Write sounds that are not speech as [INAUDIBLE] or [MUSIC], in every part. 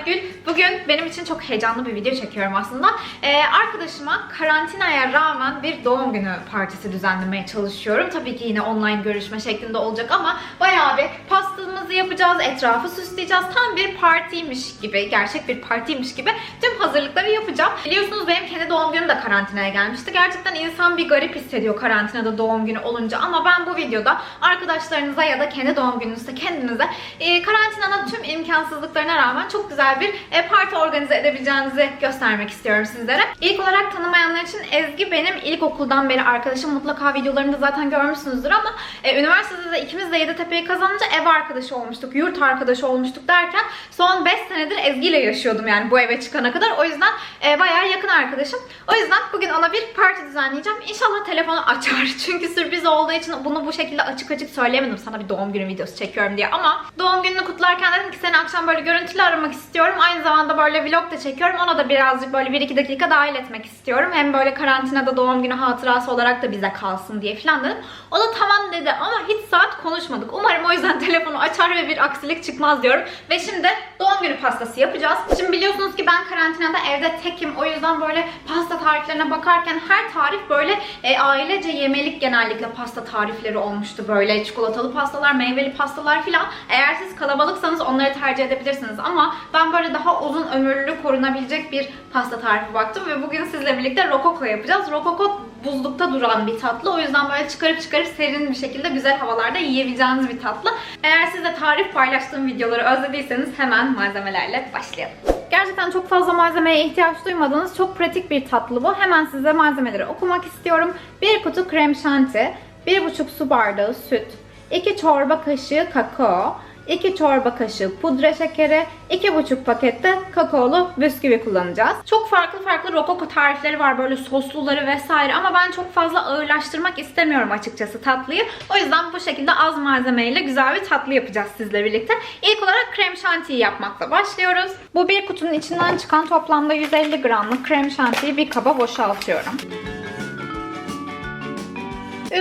Aygül. Bugün benim için çok heyecanlı bir video çekiyorum aslında. Ee, arkadaşıma karantinaya rağmen bir doğum günü partisi düzenlemeye çalışıyorum. Tabii ki yine online görüşme şeklinde olacak ama bayağı bir pastamızı yapacağız, etrafı süsleyeceğiz. Tam bir partiymiş gibi, gerçek bir partiymiş gibi tüm hazırlıkları yapacağım. Biliyorsunuz benim kendi doğum günüm de karantinaya gelmişti. Gerçekten insan bir garip hissediyor karantinada doğum günü olunca ama ben bu videoda arkadaşlarınıza ya da kendi doğum gününüzde kendinize e, karantinanın tüm imkansızlıklarına rağmen çok güzel bir e, parti organize edebileceğinizi göstermek istiyorum sizlere. İlk olarak tanımayanlar için Ezgi benim ilkokuldan beri arkadaşım. Mutlaka videolarında zaten görmüşsünüzdür ama e, üniversitede de ikimiz de Yeditepe'yi kazanınca ev arkadaşı olmuştuk, yurt arkadaşı olmuştuk derken son 5 senedir Ezgi ile yaşıyordum yani bu eve çıkana kadar. O yüzden e, bayağı yakın arkadaşım. O yüzden bugün ona bir parti düzenleyeceğim. İnşallah telefonu açar. [LAUGHS] Çünkü sürpriz olduğu için bunu bu şekilde açık açık söyleyemedim sana bir doğum günü videosu çekiyorum diye. Ama doğum gününü kutlarken dedim ki seni akşam böyle görüntülü aramak istiyorum. Aynı zamanda böyle vlog da çekiyorum. Ona da birazcık böyle 1-2 dakika dahil etmek istiyorum. Hem böyle karantinada doğum günü hatırası olarak da bize kalsın diye falan dedim. O da tamam dedi ama hiç saat konuşmadık. Umarım o yüzden [LAUGHS] telefonu açar ve bir aksilik çıkmaz diyorum. Ve şimdi doğum günü pastası yapacağız. Şimdi biliyorsunuz ki ben karantinada evde tekim. O yüzden böyle pasta tariflerine bakarken her tarif böyle e, ailece yemelik genellikle pasta tarifleri olmuştu. Böyle çikolatalı pastalar, meyveli pastalar filan. Eğer siz kalabalıksanız onları tercih edebilirsiniz. Ama ben böyle daha uzun ömürlü korunabilecek bir pasta tarifi baktım. Ve bugün sizle birlikte rokoko yapacağız. Rokoko buzlukta duran bir tatlı. O yüzden böyle çıkarıp çıkarıp serin bir şekilde güzel havalarda yiyebileceğiniz bir tatlı. Eğer siz de tarif paylaştığım videoları özlediyseniz hemen malzemelerle başlayalım. Gerçekten çok fazla malzemeye ihtiyaç duymadığınız çok pratik bir tatlı bu. Hemen size malzemeleri okumak istiyorum. 1 kutu krem şanti, 1,5 su bardağı süt, 2 çorba kaşığı kakao, 2 çorba kaşığı pudra şekeri, 2,5 pakette kakaolu bisküvi kullanacağız. Çok farklı farklı rokoko tarifleri var böyle sosluları vesaire ama ben çok fazla ağırlaştırmak istemiyorum açıkçası tatlıyı. O yüzden bu şekilde az malzemeyle güzel bir tatlı yapacağız sizle birlikte. İlk olarak krem şantiyi yapmakla başlıyoruz. Bu bir kutunun içinden çıkan toplamda 150 gramlık krem şantiyi bir kaba boşaltıyorum.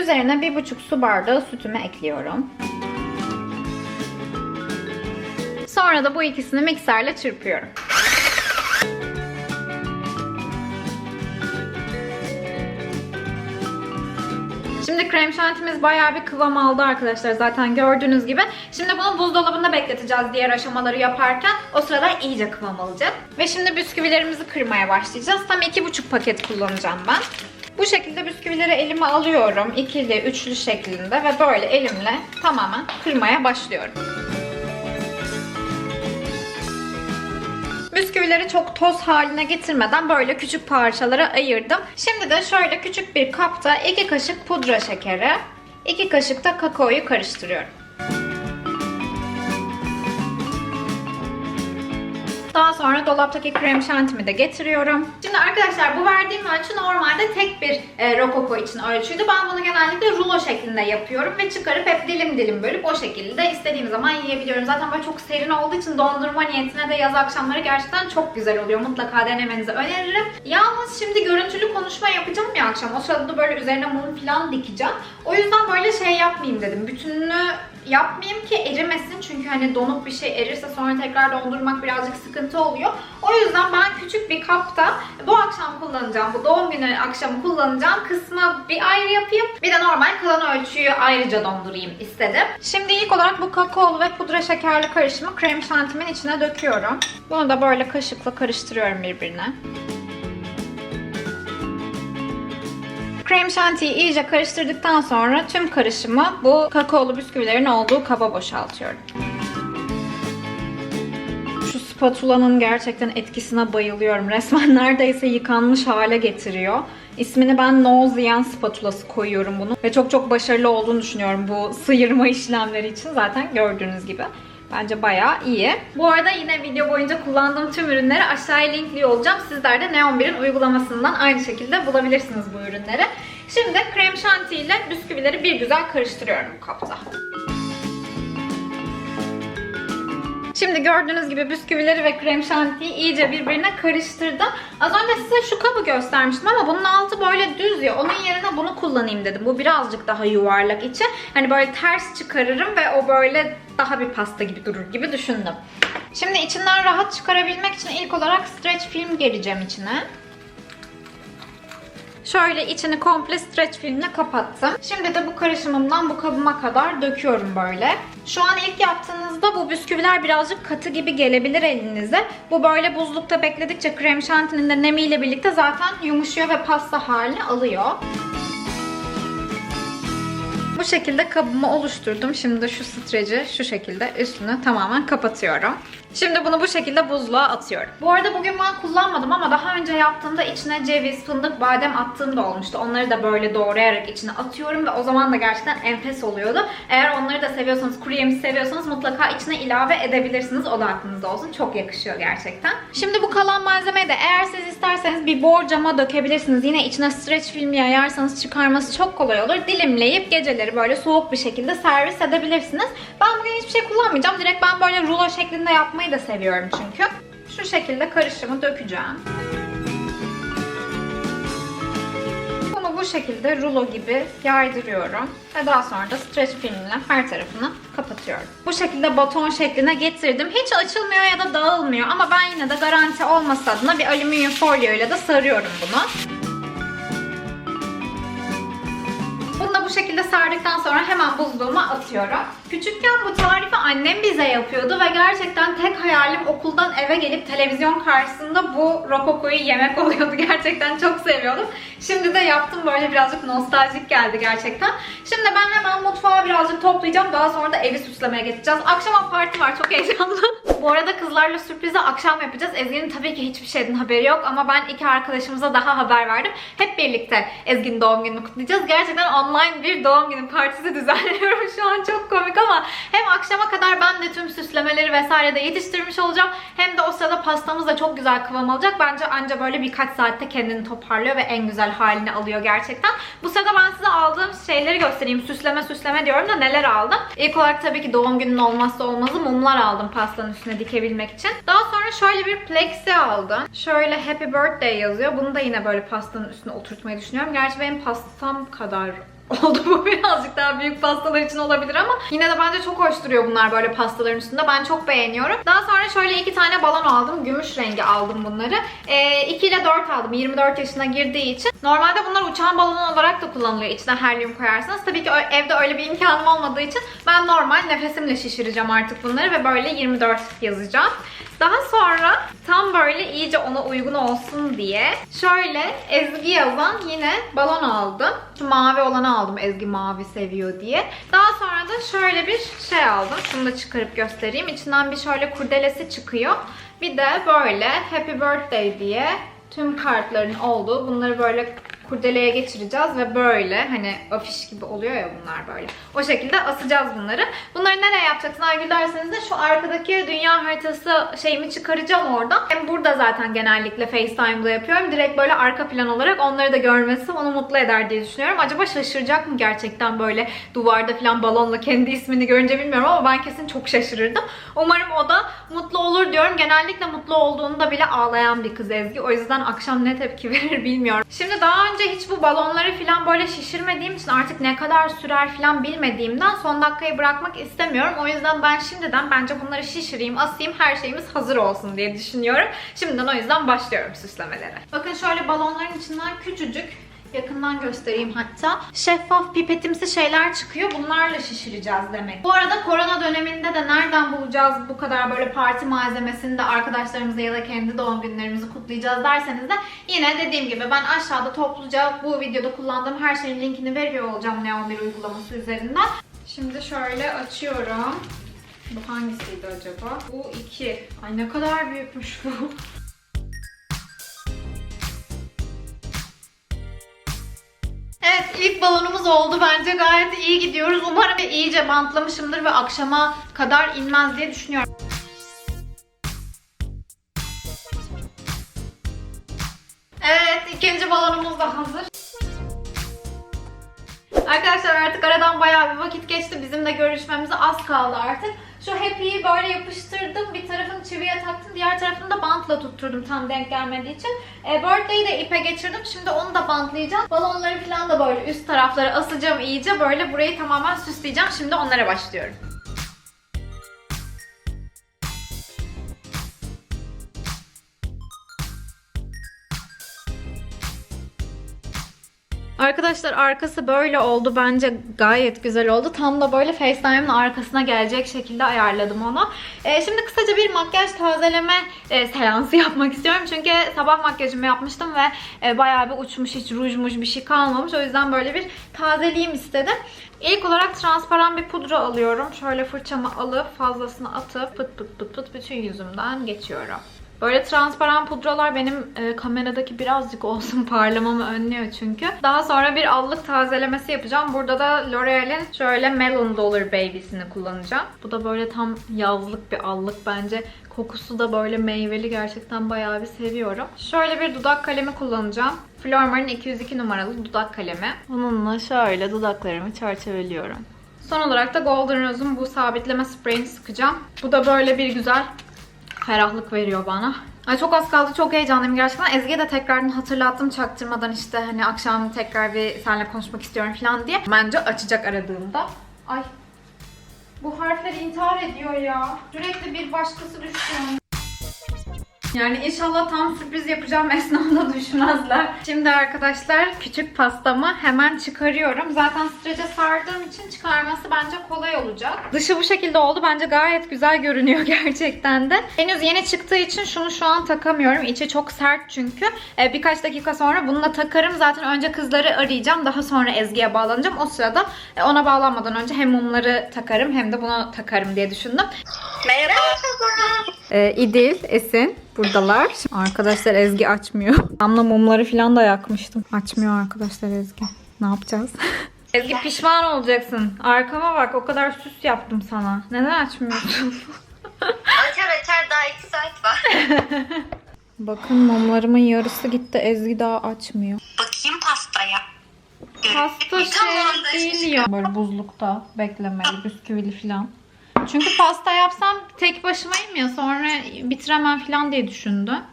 Üzerine 1,5 su bardağı sütümü ekliyorum. Sonra da bu ikisini mikserle çırpıyorum. Şimdi krem şantimiz bayağı bir kıvam aldı arkadaşlar zaten gördüğünüz gibi. Şimdi bunu buzdolabında bekleteceğiz diğer aşamaları yaparken. O sırada iyice kıvam alacak. Ve şimdi bisküvilerimizi kırmaya başlayacağız. Tam 2,5 paket kullanacağım ben. Bu şekilde bisküvileri elime alıyorum. ikili, üçlü şeklinde ve böyle elimle tamamen kırmaya başlıyorum. Bisküvileri çok toz haline getirmeden böyle küçük parçalara ayırdım. Şimdi de şöyle küçük bir kapta 2 kaşık pudra şekeri, 2 kaşık da kakaoyu karıştırıyorum. Daha sonra dolaptaki krem şantimi de getiriyorum. Şimdi arkadaşlar bu verdiğim ölçü normalde tek bir e, rokoko için ölçüydü. Ben bunu genellikle rulo şeklinde yapıyorum ve çıkarıp hep dilim dilim bölüp o şekilde istediğim zaman yiyebiliyorum. Zaten böyle çok serin olduğu için dondurma niyetine de yaz akşamları gerçekten çok güzel oluyor. Mutlaka denemenizi öneririm. Yalnız şimdi görüntülü konuşma yapacağım ya akşam. O sırada da böyle üzerine mum falan dikeceğim. O yüzden böyle şey yapmayayım dedim. Bütününü yapmayayım ki erimesin çünkü hani donuk bir şey erirse sonra tekrar dondurmak birazcık sıkıntı oluyor. O yüzden ben küçük bir kapta bu akşam kullanacağım, bu doğum günü akşamı kullanacağım kısmı bir ayrı yapayım. Bir de normal kalan ölçüyü ayrıca dondurayım istedim. Şimdi ilk olarak bu kakaolu ve pudra şekerli karışımı krem şantimin içine döküyorum. Bunu da böyle kaşıkla karıştırıyorum birbirine. Krem şantiyi iyice karıştırdıktan sonra tüm karışımı bu kakaolu bisküvilerin olduğu kaba boşaltıyorum. Şu spatulanın gerçekten etkisine bayılıyorum. Resmen [LAUGHS] neredeyse yıkanmış hale getiriyor. İsmini ben Nozian spatulası koyuyorum bunu. Ve çok çok başarılı olduğunu düşünüyorum bu sıyırma işlemleri için. Zaten gördüğünüz gibi. Bence bayağı iyi. Bu arada yine video boyunca kullandığım tüm ürünleri aşağıya linkliyor olacağım. Sizler de Neon 1'in uygulamasından aynı şekilde bulabilirsiniz bu ürünleri. Şimdi krem şanti ile bisküvileri bir güzel karıştırıyorum bu kapta. Şimdi gördüğünüz gibi bisküvileri ve krem şantiyi iyice birbirine karıştırdım. Az önce size şu kabı göstermiştim ama bunun altı böyle düz ya. Onun yerine bunu kullanayım dedim. Bu birazcık daha yuvarlak içi. Hani böyle ters çıkarırım ve o böyle daha bir pasta gibi durur gibi düşündüm. Şimdi içinden rahat çıkarabilmek için ilk olarak stretch film gereceğim içine. Şöyle içini komple stretch filmle kapattım. Şimdi de bu karışımımdan bu kabıma kadar döküyorum böyle. Şu an ilk yaptığınızda bu bisküviler birazcık katı gibi gelebilir elinize. Bu böyle buzlukta bekledikçe krem şantinin de nemiyle birlikte zaten yumuşuyor ve pasta halini alıyor. Bu şekilde kabımı oluşturdum. Şimdi şu streci şu şekilde üstünü tamamen kapatıyorum. Şimdi bunu bu şekilde buzluğa atıyorum. Bu arada bugün ben kullanmadım ama daha önce yaptığımda içine ceviz, fındık, badem attığım da olmuştu. Onları da böyle doğrayarak içine atıyorum ve o zaman da gerçekten enfes oluyordu. Eğer onları da seviyorsanız, kuru yemiş seviyorsanız mutlaka içine ilave edebilirsiniz. O da aklınızda olsun. Çok yakışıyor gerçekten. Şimdi bu kalan malzemeyi de eğer siz isterseniz bir borcama dökebilirsiniz. Yine içine streç film yayarsanız çıkarması çok kolay olur. Dilimleyip geceleri böyle soğuk bir şekilde servis edebilirsiniz. Ben bugün hiçbir şey kullanmayacağım. Direkt ben böyle rulo şeklinde yapmayı da seviyorum çünkü. Şu şekilde karışımı dökeceğim. Bunu bu şekilde rulo gibi yaydırıyorum. Ve daha sonra da streç filmle her tarafını kapatıyorum. Bu şekilde baton şekline getirdim. Hiç açılmıyor ya da dağılmıyor ama ben yine de garanti olması adına bir alüminyum folyo ile de sarıyorum bunu. Da bu şekilde sardikten sonra hemen buzluğuma atıyorum. Küçükken bu tarifi annem bize yapıyordu ve gerçekten tek hayalim okuldan eve gelip televizyon karşısında bu rokokoyu yemek [LAUGHS] oluyordu. Gerçekten çok seviyordum. Şimdi de yaptım böyle birazcık nostaljik geldi gerçekten. Şimdi ben hemen mutfağı birazcık toplayacağım. Daha sonra da evi süslemeye geçeceğiz. Akşama parti var çok heyecanlı. [LAUGHS] bu arada kızlarla sürprizi akşam yapacağız. Ezgi'nin tabii ki hiçbir şeyden haberi yok ama ben iki arkadaşımıza daha haber verdim. Hep birlikte Ezgi'nin doğum gününü kutlayacağız. Gerçekten online bir doğum günü partisi [LAUGHS] düzenliyorum şu an çok komik ama hem akşama kadar ben de tüm süslemeleri vesaire de yetiştirmiş olacağım. Hem de o sırada pastamız da çok güzel kıvam alacak. Bence anca böyle birkaç saatte kendini toparlıyor ve en güzel halini alıyor gerçekten. Bu sırada ben size aldığım şeyleri göstereyim. Süsleme süsleme diyorum da neler aldım. İlk olarak tabii ki doğum gününün olmazsa olmazı mumlar aldım pastanın üstüne dikebilmek için. Daha sonra şöyle bir plexi aldım. Şöyle happy birthday yazıyor. Bunu da yine böyle pastanın üstüne oturtmayı düşünüyorum. Gerçi benim pastam kadar [LAUGHS] oldu bu birazcık daha büyük pastalar için olabilir ama yine de bence çok hoş duruyor bunlar böyle pastaların üstünde. Ben çok beğeniyorum. Daha sonra şöyle iki tane balon aldım. Gümüş rengi aldım bunları. Ee, 2 ile 4 aldım. 24 yaşına girdiği için. Normalde bunlar uçan balon olarak da kullanılıyor. İçine helyum koyarsanız. Tabii ki evde öyle bir imkanım olmadığı için ben normal nefesimle şişireceğim artık bunları ve böyle 24 yazacağım. Daha sonra tam böyle iyice ona uygun olsun diye şöyle Ezgi yazan yine balon aldım. Şu mavi olanı aldım Ezgi mavi seviyor diye. Daha sonra da şöyle bir şey aldım. Şunu da çıkarıp göstereyim. İçinden bir şöyle kurdelesi çıkıyor. Bir de böyle Happy Birthday diye tüm kartların olduğu bunları böyle kurdeleye geçireceğiz ve böyle hani afiş gibi oluyor ya bunlar böyle. O şekilde asacağız bunları. Bunları nereye yapacaksın Aygül derseniz de şu arkadaki dünya haritası şeyimi çıkaracağım oradan. Hem burada zaten genellikle FaceTime'da yapıyorum. Direkt böyle arka plan olarak onları da görmesi onu mutlu eder diye düşünüyorum. Acaba şaşıracak mı gerçekten böyle duvarda falan balonla kendi ismini görünce bilmiyorum ama ben kesin çok şaşırırdım. Umarım o da mutlu olur diyorum. Genellikle mutlu olduğunda bile ağlayan bir kız Ezgi. O yüzden akşam ne tepki [LAUGHS] verir bilmiyorum. Şimdi daha önce hiç bu balonları falan böyle şişirmediğim için artık ne kadar sürer falan bilmediğimden son dakikayı bırakmak istemiyorum. O yüzden ben şimdiden bence bunları şişireyim, asayım her şeyimiz hazır olsun diye düşünüyorum. Şimdiden o yüzden başlıyorum süslemelere. Bakın şöyle balonların içinden küçücük Yakından göstereyim hatta. Şeffaf pipetimsi şeyler çıkıyor. Bunlarla şişireceğiz demek. Bu arada korona döneminde de nereden bulacağız bu kadar böyle parti malzemesini de arkadaşlarımızla ya da kendi doğum günlerimizi kutlayacağız derseniz de yine dediğim gibi ben aşağıda topluca bu videoda kullandığım her şeyin linkini veriyor olacağım Neon 1 uygulaması üzerinden. Şimdi şöyle açıyorum. Bu hangisiydi acaba? Bu 2. Ay ne kadar büyükmüş bu. İlk balonumuz oldu. Bence gayet iyi gidiyoruz. Umarım iyice bantlamışımdır ve akşama kadar inmez diye düşünüyorum. Evet ikinci balonumuz da hazır. Arkadaşlar artık aradan bayağı bir vakit geçti. Bizim de görüşmemize az kaldı artık. Şu happy'yi böyle yapıştırdım. Bir tarafını çiviye taktım. Diğer tarafını da bantla tutturdum tam denk gelmediği için. E, birthday'i de ipe geçirdim. Şimdi onu da bantlayacağım. Balonları falan da böyle üst taraflara asacağım iyice. Böyle burayı tamamen süsleyeceğim. Şimdi onlara başlıyorum. Arkadaşlar arkası böyle oldu. Bence gayet güzel oldu. Tam da böyle FaceTime'ın arkasına gelecek şekilde ayarladım onu. Ee, şimdi kısaca bir makyaj tazeleme e, seansı [LAUGHS] yapmak istiyorum. Çünkü sabah makyajımı yapmıştım ve e, bayağı bir uçmuş hiç rujmuş bir şey kalmamış. O yüzden böyle bir tazeleyeyim istedim. İlk olarak transparan bir pudra alıyorum. Şöyle fırçamı alıp fazlasını atıp pıt pıt pıt pıt bütün yüzümden geçiyorum. Böyle transparan pudralar benim e, kameradaki birazcık olsun [LAUGHS] parlamamı önlüyor çünkü. Daha sonra bir allık tazelemesi yapacağım. Burada da L'Oreal'in şöyle Melon Dollar Baby'sini kullanacağım. Bu da böyle tam yazlık bir allık bence. Kokusu da böyle meyveli gerçekten bayağı bir seviyorum. Şöyle bir dudak kalemi kullanacağım. Flormar'ın 202 numaralı dudak kalemi. Bununla şöyle dudaklarımı çerçeveliyorum. Son olarak da Golden Rose'un bu sabitleme spreyini sıkacağım. Bu da böyle bir güzel ferahlık veriyor bana. Ay çok az kaldı. Çok heyecanlıyım gerçekten. Ezgi'ye de tekrardan hatırlattım çaktırmadan işte hani akşam tekrar bir seninle konuşmak istiyorum falan diye. Bence açacak aradığımda. Ay. Bu harfler intihar ediyor ya. Sürekli bir başkası düşüyor. Yani inşallah tam sürpriz yapacağım [LAUGHS] esnada düşmezler. Şimdi arkadaşlar küçük pastamı hemen çıkarıyorum. Zaten strece sardığım için çıkarması bence kolay olacak. Dışı bu şekilde oldu. Bence gayet güzel görünüyor [LAUGHS] gerçekten de. Henüz yeni çıktığı için şunu şu an takamıyorum. İçi çok sert çünkü. Ee, birkaç dakika sonra bununla takarım. Zaten önce kızları arayacağım. Daha sonra Ezgi'ye bağlanacağım. O sırada e, ona bağlanmadan önce hem mumları takarım hem de bunu takarım diye düşündüm. Merhaba. Ee, İdil, Esin buradalar. Arkadaşlar Ezgi açmıyor. Damla mumları falan da yakmıştım. Açmıyor arkadaşlar Ezgi. Ne yapacağız? [LAUGHS] Ezgi pişman olacaksın. Arkama bak o kadar süs yaptım sana. Neden açmıyorsun? [LAUGHS] Açar açar daha iki saat var. [LAUGHS] Bakın mumlarımın yarısı gitti. Ezgi daha açmıyor. Bakayım pastaya. Pasta şey değil ya. Böyle buzlukta beklemeli, bisküvili falan. Çünkü pasta yapsam tek başımayım ya sonra bitiremem falan diye düşündüm.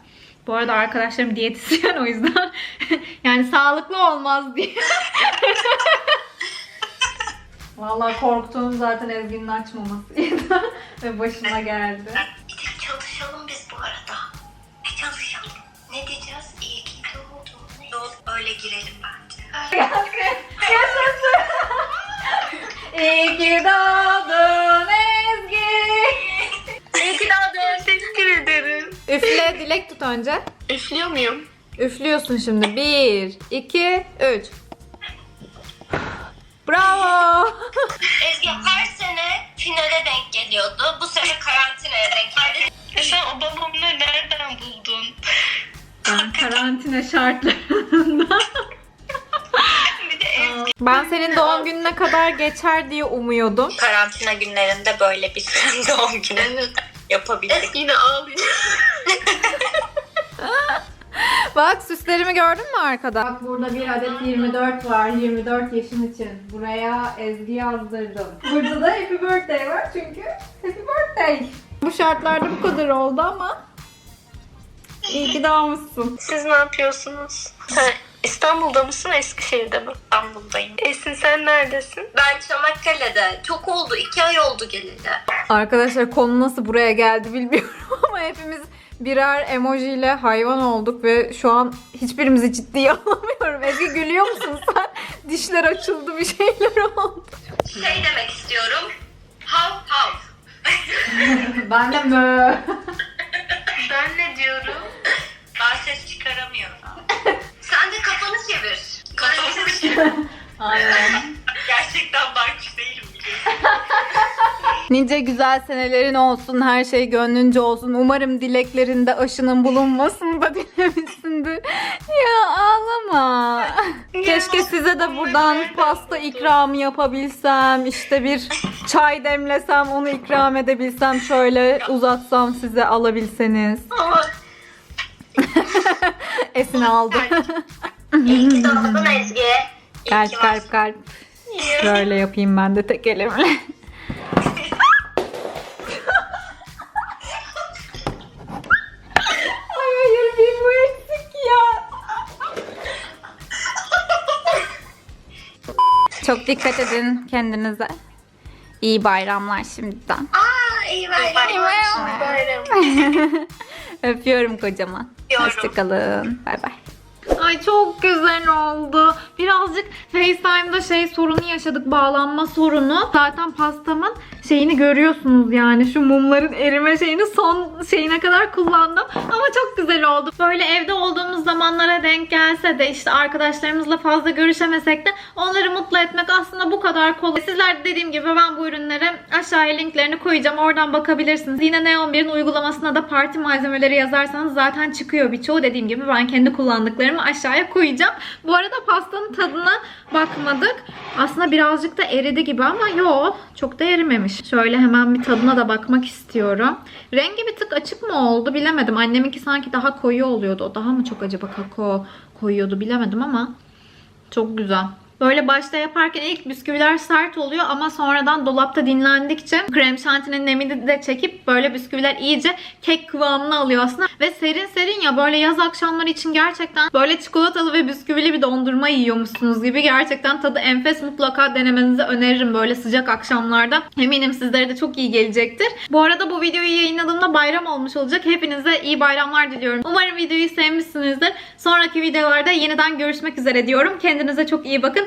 Bu arada arkadaşlarım diyetisyen o yüzden [LAUGHS] yani sağlıklı olmaz diye. [LAUGHS] Vallahi korktuğum zaten Ezgi'nin açmamasıydı ve başıma geldi. Gidip çalışalım biz bu arada. Ne çalışalım? Ne diyeceğiz? İyi ki doğdun. Öyle girelim bence. Yaşasın. İyi ki doğdun Üfle dilek tut önce. Üflüyor muyum? Üflüyorsun şimdi. Bir, iki, üç. Bravo. Ezgi her sene finale denk geliyordu. Bu sene karantinaya denk geldi. Sen o babamları nereden buldun? Ben karantina şartlarında. Bir de Ezgi. Ben senin doğum gününe kadar geçer diye umuyordum. Karantina günlerinde böyle bir doğum günü yapabildik. Yine ağlıyor. Bak süslerimi gördün mü arkada? Bak burada bir adet 24 var. 24 yaşın için. Buraya Ezgi yazdırdım. Burada da happy birthday var çünkü happy birthday. Bu şartlarda bu kadar oldu ama iyi ki doğmuşsun. Siz ne yapıyorsunuz? İstanbul'da mısın, Eskişehir'de mi? İstanbul'dayım. Esin sen neredesin? Ben Çanakkale'de. Çok oldu. iki ay oldu geleli. Arkadaşlar konu nasıl buraya geldi bilmiyorum [LAUGHS] ama hepimiz birer emojiyle hayvan olduk ve şu an hiçbirimizi ciddiye [LAUGHS] alamıyorum. Ezgi gülüyor musun sen? Dişler açıldı bir şeyler oldu. Şey demek istiyorum. Hav hav. [LAUGHS] Ben de mö. Ben ne diyorum? Ben ses çıkaramıyorum. Sen de kafanı çevir. Kafanı çevir. Aynen. Gerçekten biliyorsun. Nice güzel senelerin olsun, her şey gönlünce olsun. Umarım dileklerinde aşının bulunmasını da [LAUGHS] dilemişsindir. Ya ağlama. Keşke size de buradan pasta ikramı yapabilsem, işte bir çay demlesem, onu ikram edebilsem, şöyle uzatsam size alabilseniz. [LAUGHS] Esin aldı. İyi ki doğdun Ezgi. İyi kalp ki kalp varsın. kalp. Böyle yapayım ben de tek elimle. Çok dikkat edin kendinize. İyi bayramlar şimdiden. Aa iyi bayramlar. bayram. [LAUGHS] Öpüyorum kocaman. Öpüyorum. Hoşçakalın. Bay bay. Ay çok güzel oldu. Birazcık FaceTime'da şey sorunu yaşadık. Bağlanma sorunu. Zaten pastamın şeyini görüyorsunuz yani. Şu mumların erime şeyini son şeyine kadar kullandım. Ama çok güzel oldu. Böyle evde olduğumuz zamanlara denk gelse de işte arkadaşlarımızla fazla görüşemesek de onları mutlu etmek aslında bu kadar kolay. Sizler de dediğim gibi ben bu ürünleri aşağıya linklerini koyacağım. Oradan bakabilirsiniz. Yine Neon 1'in uygulamasına da parti malzemeleri yazarsanız zaten çıkıyor birçoğu. Dediğim gibi ben kendi kullandıklarımı aşağıya koyacağım. Bu arada pastanın tadına bakmadık. Aslında birazcık da eridi gibi ama yok. Çok da erimemiş. Şöyle hemen bir tadına da bakmak istiyorum. Rengi bir tık açık mı oldu bilemedim. Anneminki sanki daha koyu oluyordu. O daha mı çok acaba kakao koyuyordu bilemedim ama çok güzel. Böyle başta yaparken ilk bisküviler sert oluyor ama sonradan dolapta dinlendikçe krem şantinin nemini de çekip böyle bisküviler iyice kek kıvamını alıyor aslında. Ve serin serin ya böyle yaz akşamları için gerçekten böyle çikolatalı ve bisküvili bir dondurma yiyormuşsunuz gibi. Gerçekten tadı enfes mutlaka denemenizi öneririm böyle sıcak akşamlarda. Eminim sizlere de çok iyi gelecektir. Bu arada bu videoyu yayınladığımda bayram olmuş olacak. Hepinize iyi bayramlar diliyorum. Umarım videoyu sevmişsinizdir. Sonraki videolarda yeniden görüşmek üzere diyorum. Kendinize çok iyi bakın.